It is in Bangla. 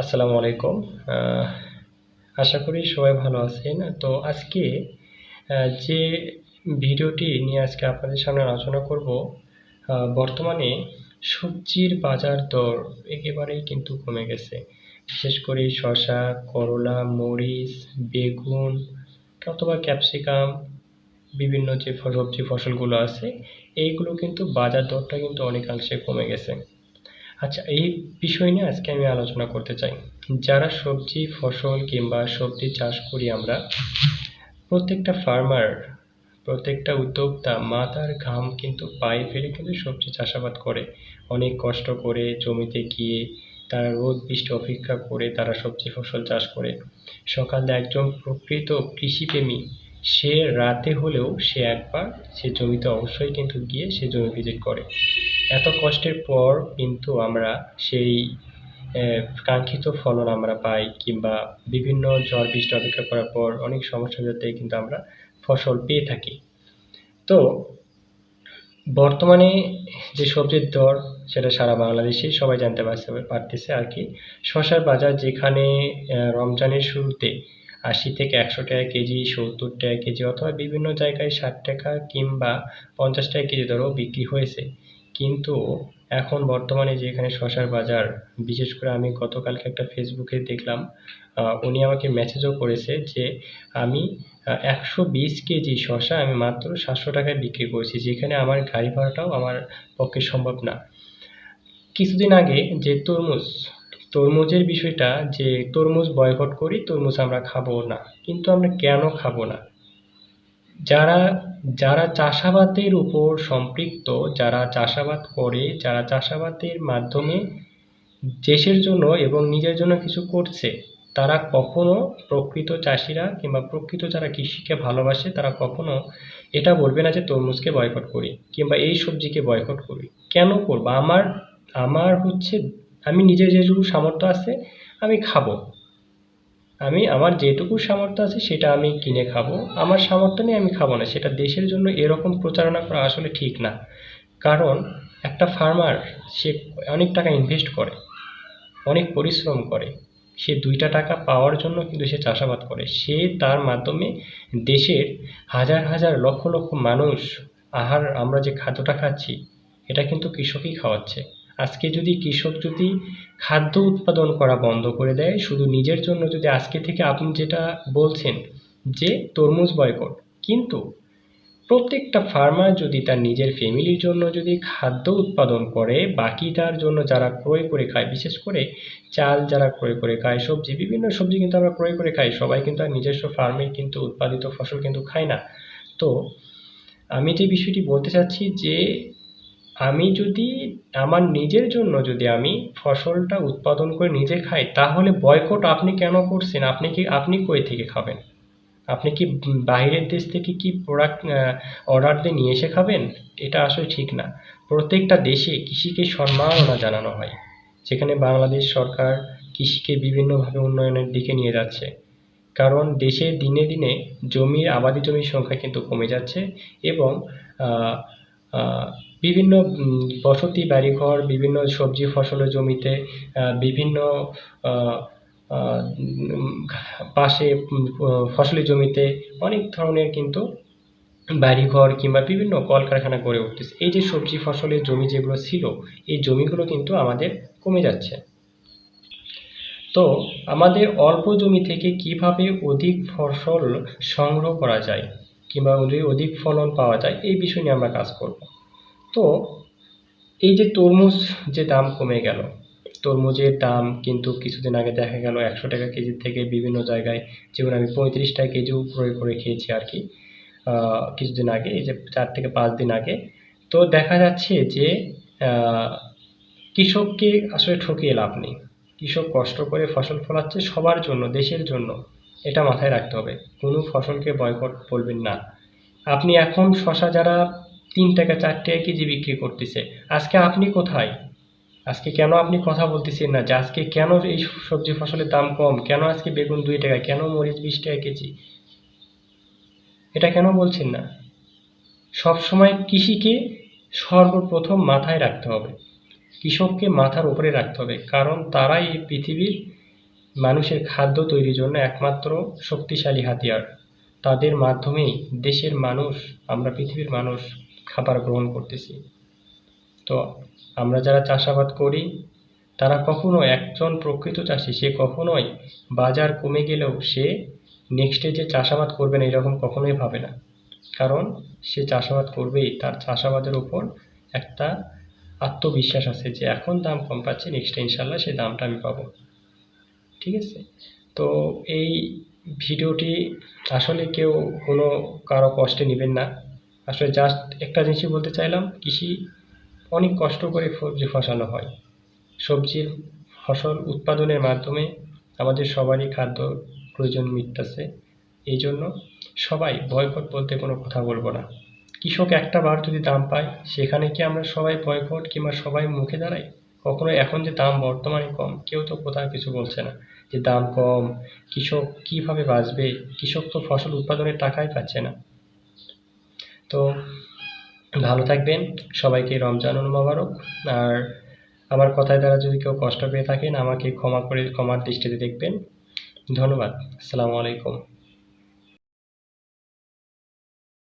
আসসালামু আলাইকুম। আশা করি সবাই ভালো আছেন। তো আজকে যে ভিডিওটি নিয়ে আজকে আপনাদের সামনে আলোচনা করব বর্তমানে সবজির বাজার দর একেবারেই কিন্তু কমে গেছে। বিশেষ করে শসা, করলা, মরিচ, বেগুন, অথবা ক্যাপসিকাম, বিভিন্ন যে সবজি ফসলগুলো আছে, এইগুলো কিন্তু বাজার দরটা কিন্তু অনেকাংশে কমে গেছে। আচ্ছা এই বিষয় নিয়ে আজকে আমি আলোচনা করতে চাই। যারা সবজি ফসল কিংবা সবজি চাষ করি আমরা, প্রত্যেকটা ফার্মার প্রত্যেকটা উদ্যোক্তা মাথার ঘাম কিন্তু পায়ে ফেলে কিন্তু সবজি চাষাবাদ করে। অনেক কষ্ট করে জমিতে গিয়ে তারা রোদ বৃষ্টি অপেক্ষা করে তারা সবজি ফসল চাষ করে। সকালে একজন প্রকৃত কৃষিপ্রেমী সে রাতে হলেও সে একবার সে জমিতে অবশ্যই কিন্তু গিয়ে সে জমি ভিজিট করে। এত কষ্টের পর কিন্তু আমরা সেই কাঙ্ক্ষিত ফলন আমরা পাই কিংবা বিভিন্ন ঝড় বৃষ্টি অপেক্ষা করার পর অনেক সমস্যা যাতে কিন্তু আমরা ফসল পেয়ে থাকি। তো বর্তমানে যে সবজির দর সেটা সারা বাংলাদেশেই সবাই জানতে পারছে, পারতেছে আর কি। শসার বাজার যেখানে রমজানের শুরুতে আশি থেকে একশো টাকা কেজি, সত্তর টাকা কেজি অথবা বিভিন্ন জায়গায় ষাট টাকা কিংবা পঞ্চাশ টাকা কেজি দরেও বিক্রি হয়েছে। কিন্তু এখন বর্তমানে যেখানে শসার বাজার, বিশেষ করে আমি গতকালকে একটা ফেসবুকে দেখলাম উনি আমাকে মেসেজও করেছে যে আমি একশো বিশ কেজি শসা আমি মাত্র সাতশো টাকায় বিক্রি করছি, যেখানে আমার গাড়ি ভাড়াটাও আমার পক্ষে সম্ভব না। কিছুদিন আগে যে তরমুজ তরমুজের বিষয়টা যে তরমুজ বয়কট করি, তরমুজ আমরা খাব না। কিন্তু আমরা কেন খাব না? যারা যারা চাষাবাদের উপর সম্পৃক্ত, যারা চাষাবাদ করে, যারা চাষাবাদের মাধ্যমে দেশের জন্য এবং নিজের জন্য কিছু করছে, তারা কখনো প্রকৃত চাষিরা কিংবা প্রকৃত যারা কৃষিকে ভালোবাসে, তারা কখনো এটা বলবে না যে তরমুজকে বয়কট করি কিংবা এই সবজিকে বয়কট করি। কেন করব? আমার আমার হচ্ছে আমি নিজের যেটুকু সামর্থ্য আছে, আমি খাব। আমি আমার যেটুকু সামর্থ্য আছে, সেটা আমি কিনে খাব। আমার সামর্থ্য নেই আমি খাব না, সেটা দেশের জন্য এরকম প্রচারণা করা আসলে ঠিক না। কারণ একটা ফার্মার সে অনেক টাকা ইনভেস্ট করে, অনেক পরিশ্রম করে। সে দুইটা টাকা পাওয়ার জন্য কিন্তু সে চাষাবাদ করে। সে তার মাধ্যমে দেশের হাজার হাজার লক্ষ লক্ষ মানুষ, আহার আমরা যে খাদ্যটা খাচ্ছি, এটা কিন্তু কৃষকই খাওয়াচ্ছে। আজকে যদি কৃষক যদি খাদ্য উৎপাদন করা বন্ধ করে দেয়, শুধু নিজের জন্য যদি আজকে থেকে আপনি যেটা বলছেন যে তরমুজ বয়কট কিন্তু প্রত্যেকটা ফার্মার যদি তার নিজের ফ্যামিলির জন্য যদি খাদ্য উৎপাদন করে, বাকি তার জন্য যারা ক্রয় করে খায়, বিশেষ করে চাল যারা ক্রয় করে খায়, সবজি, বিভিন্ন সবজি কিন্তু আমরা ক্রয় করে খাই, সবাই কিন্তু আর নিজস্ব ফার্মে কিন্তু উৎপাদিত ফসল কিন্তু খায় না। তো আমি যে বিষয়টি বলতে চাচ্ছি যে আমি যদি, আমার নিজের জন্য যদি আমি ফসলটা উৎপাদন করে নিজে খাই, তাহলে বয়কট আপনি কেন করছেন? আপনি কি, আপনি কই থেকে খাবেন? আপনি কি বাইরের দেশ থেকে কি প্রোডাক্ট অর্ডার দিয়ে নিয়ে এসে খাবেন? এটা আসলে ঠিক না। প্রত্যেকটা দেশে কৃষিকে সম্মাননা জানানো হয়। যেখানে বাংলাদেশ সরকার কৃষিকে বিভিন্নভাবে উন্নয়নের দিকে নিয়ে যাচ্ছে। কারণ দেশে দিনে দিনে জমির, আবাদি জমির সংখ্যা কিন্তু কমে যাচ্ছে এবং বিভিন্ন বসতি বাড়িঘর বিভিন্ন সবজি ফসলের জমিতে বিভিন্ন পাশে উম, আহ, ফসলি জমিতে অনেক ধরনের কিন্তু বাড়িঘর কিংবা বিভিন্ন কলকারখানা গড়ে উঠতেছে। এই যে সবজি ফসলের জমি যেগুলো ছিল এই জমিগুলো কিন্তু আমাদের কমে যাচ্ছে। তো আমাদের অল্প জমি থেকে কীভাবে অধিক ফসল সংগ্রহ করা যায় কিংবা অধিক ফলন পাওয়া যায় এই বিষয় নিয়ে আমরা কাজ করব। তো এই যে তরমুজ যে দাম কমে গেল, তরমুজের দাম কিন্তু কিছুদিন আগে দেখা গেল একশো টাকা কেজি থেকে বিভিন্ন জায়গায়, যেমন আমি পঁয়ত্রিশ টাকা কেজিও ক্রয় করে খেয়েছি আর কি কিছুদিন আগে, এই যে চার থেকে পাঁচ দিন আগে। তো দেখা যাচ্ছে যে কৃষককে আসলে ঠকিয়ে লাভ নেই। কৃষক কষ্ট করে ফসল ফলাচ্ছে সবার জন্য, দেশের জন্য। এটা মাথায় রাখতে হবে। কোনো ফসলকে বয়কট বলবেন না। আপনি এখন শশা যারা তিন টাকা, চার টাকা কেজি বিক্রি করতেছে। আজকে আপনি কোথায়? আজকে কেন আপনি কথা বলতেছেন না? যে আজকে কেন এই সবজি ফসলের দাম কম? কেন আজকে বেগুন দুই টাকা? কেন মরিচ বিশ টাকা কেজি? এটা কেন বলছেন না? সবসময় কৃষিকে সর্বপ্রথম মাথায় রাখতে হবে। কৃষককে মাথার উপরে রাখতে হবে। কারণ তারাই এই পৃথিবীর মানুষের খাদ্য তৈরির জন্য একমাত্র শক্তিশালী হাতিয়ার। তাদের মাধ্যমেই দেশের মানুষ, আমরা পৃথিবীর মানুষ খাবার গ্রহণ করতেছি। তো আমরা যারা চাষাবাদ করি, তারা কখনো একজন প্রকৃত চাষি, সে কখনোই বাজার কমে গেলেও সে নেক্সটে যে চাষাবাদ করবে না, এরকম কখনোই ভাবে না। কারণ সে চাষাবাদ করবেই, তার চাষাবাদের উপর একটা আত্মবিশ্বাস আছে যে এখন দাম কম পাচ্ছি নেক্সটে ইনশাল্লাহ সেই দামটা আমি পাবো। ঠিক আছে? তো এই ভিডিওটি আসলে কেউ কোনো কারও কষ্টে নেবেন না। আসলে জাস্ট একটা জিনিসই বলতে চাইলাম, কৃষি অনেক কষ্ট করে সবজি ফসানো হয়। সবজির ফসল উৎপাদনের মাধ্যমে আমাদের সবারই খাদ্য প্রয়োজন মিটতেছে। এই জন্য সবাই বয়কট বলতে কোনো কথা বলব না। কৃষক একটা বার যদি দাম পায়, সেখানে কি আমরা সবাই বয়কট কিংবা সবাই মুখে দাঁড়াই? কখনো এখন যে দাম বর্তমানে কম, কেউ তো কোথাও কিছু বলছে না। যে দাম কম, কৃষক কীভাবে বাঁচবে? কৃষক তো ফসল উৎপাদনের টাকাই পাচ্ছে না। তো ভালো থাকবেন। সবাইকে রমজান মোবারক। আর আমার কথায় দ্বারা যদি কেউ কষ্ট পেয়ে থাকেন, আমাকে ক্ষমা করে, ক্ষমার দৃষ্টিতে দেখবেন। ধন্যবাদ। আসসালামু আলাইকুম।